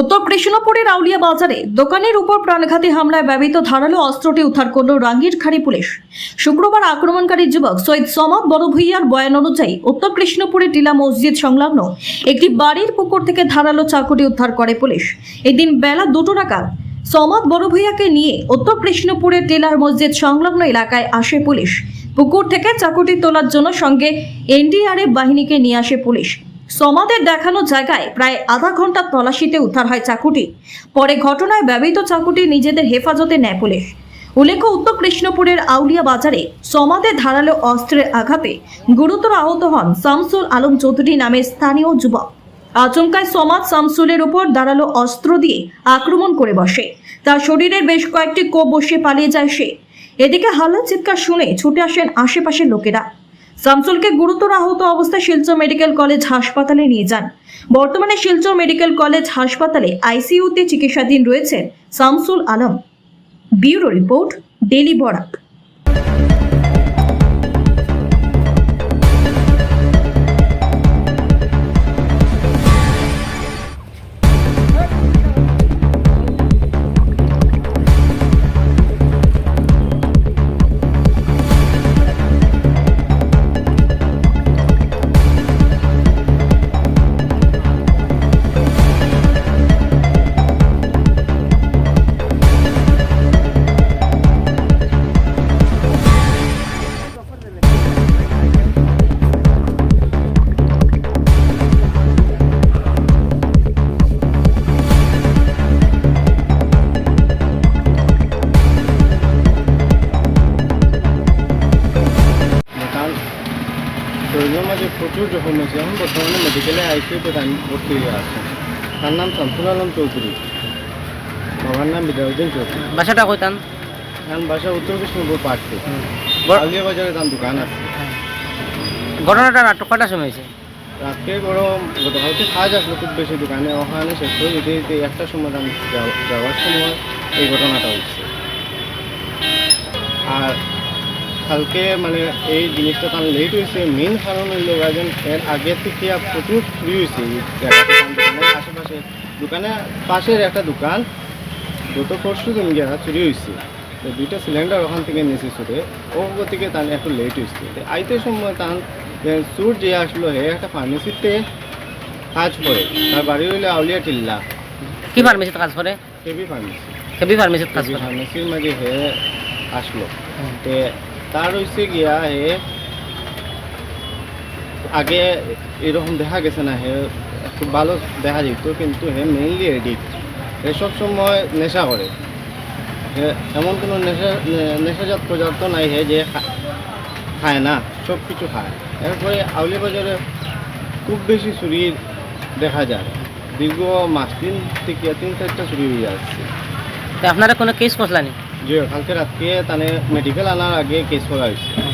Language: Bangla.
উত্তর কৃষ্ণপুরের আউলিয়া বাজারে দোকানের উপর প্রাণঘাতী হামলায় ব্যবহৃত ধারালো অস্ত্রটি উদ্ধার করল রাঙ্গিরখাড়ি পুলিশ। শুক্রবার আক্রমণকারী যুবক সৈয়দ সমাদ বড় ভুইয়ার বয়ান অনুযায়ী উত্তর কৃষ্ণপুরের টিলা মসজিদ সংলগ্ন একটি বাড়ির পুকুর থেকে ধারালো চাকুটি উদ্ধার করে পুলিশ। এদিন বেলা দুটো নাগাদ সমাদ বড় ভুইয়াকে নিয়ে উত্তর কৃষ্ণপুরের টিলার মসজিদ সংলগ্ন এলাকায় আসে পুলিশ। পুকুর থেকে চাকুটি তোলার জন্য সঙ্গে এনডিআরএফ বাহিনীকে নিয়ে আসে পুলিশ। সমাদের দেখানো জায়গায় প্রায় আধা ঘণ্টা তলাশিতে উদ্ধার হয় চাকুটি। পরে ঘটনায় ব্যবহৃত চাকুটি নিজেদের হেফাজতে নেয় পুলিশ। উল্লেখ্য, উত্তর কৃষ্ণপুরের আউলিয়া বাজারে সমাদের ধারালো অস্ত্রের আঘাতে গুরুতর আহত হন শামসুল আলম চৌধুরী নামের স্থানীয় যুবক। আচমকায় সমাজ শামসুলের উপর ধারালো অস্ত্র দিয়ে আক্রমণ করে বসে। তার শরীরের বেশ কয়েকটি কোপ বসিয়ে পালিয়ে যায় সে। এদিকে হাল্লা চিৎকার শুনে ছুটে আসেন আশেপাশের লোকেরা। শামসুলকে গুরুতর আহত অবস্থায় শিলচর মেডিকেল কলেজ হাসপাতালে নিয়ে যান। বর্তমানে শিলচর মেডিকেল কলেজ হাসপাতালে আইসিইউতে চিকিৎসাধীন রয়েছেন Shamsul Alam. Bureau report, daily Barak. শরীরের মাঝে প্রচুর জখম হয়েছে এখন বর্তমানে মেডিকেলে আইসিউতে ভর্তি হয়ে আছে। তার নাম শামসুল আলম চৌধুরী। বাবার নাম বিদ্যাউদ্দিন চৌধুরী। বাসাটা কইতাম এখন বাসা উত্তর কৃষ্ণপুর পার্কে আলিয়া বাজারে তার দোকান আছে। ঘটনাটা নাটক কটার সময় হয়েছে? রাত্রে বড় গতকালকে কাজ আসলো খুব বেশি দোকানে ওখানে শেষ করে যেতে যেতে একটা সময় আমি যাও- যাওয়ার সময় এই ঘটনাটা হচ্ছে। কালকে মানে এই জিনিসটা তার লেট হয়েছে মেন কারণ হইল একজন এর আগে থেকে প্রচুর চুরি হয়েছে আশেপাশে দোকানে পাশের একটা দোকান গত পরশু দিন গিয়া চুরি হয়েছে। তো দুইটা সিলিন্ডার ওখান থেকে নিচে ছুটে ও থেকে তার একটু লেট হয়েছে। তো আইতে সময় তার চুর যে আসলো হে একটা ফার্মেসিতে কাজ করে। তার বাড়ি হইলে আউলিয়া টিল্লা। কি ফার্মেসিতে কাজ করে? কেবি ফার্মেসি কেবি ফার্মেসিতে কাজ করে। ফার্মেসির মাঝে হে আসলো। তে তার হয়েছে গিয়া হে আগে এরকম দেখা গেছে না, হে খুব ভালো দেখা যেত কিন্তু হে মেইনলি এডিক্ট হে সব সময় নেশা করে এমন কোনো নেশা নেশাজাত পদার্থ নাই হে যে খায় না সব কিছু খায়। এরপরে আউলি বাজারে খুব বেশি চুরি দেখা যায়। দীর্ঘ মাস, তিন থেকে তিন চারটা চুরি হয়ে তো আপনারা কোনো কেস করলানি? যে কালকে রাত্রে তানে মেডিকেল আনার আগে কেস করা হয়েছে।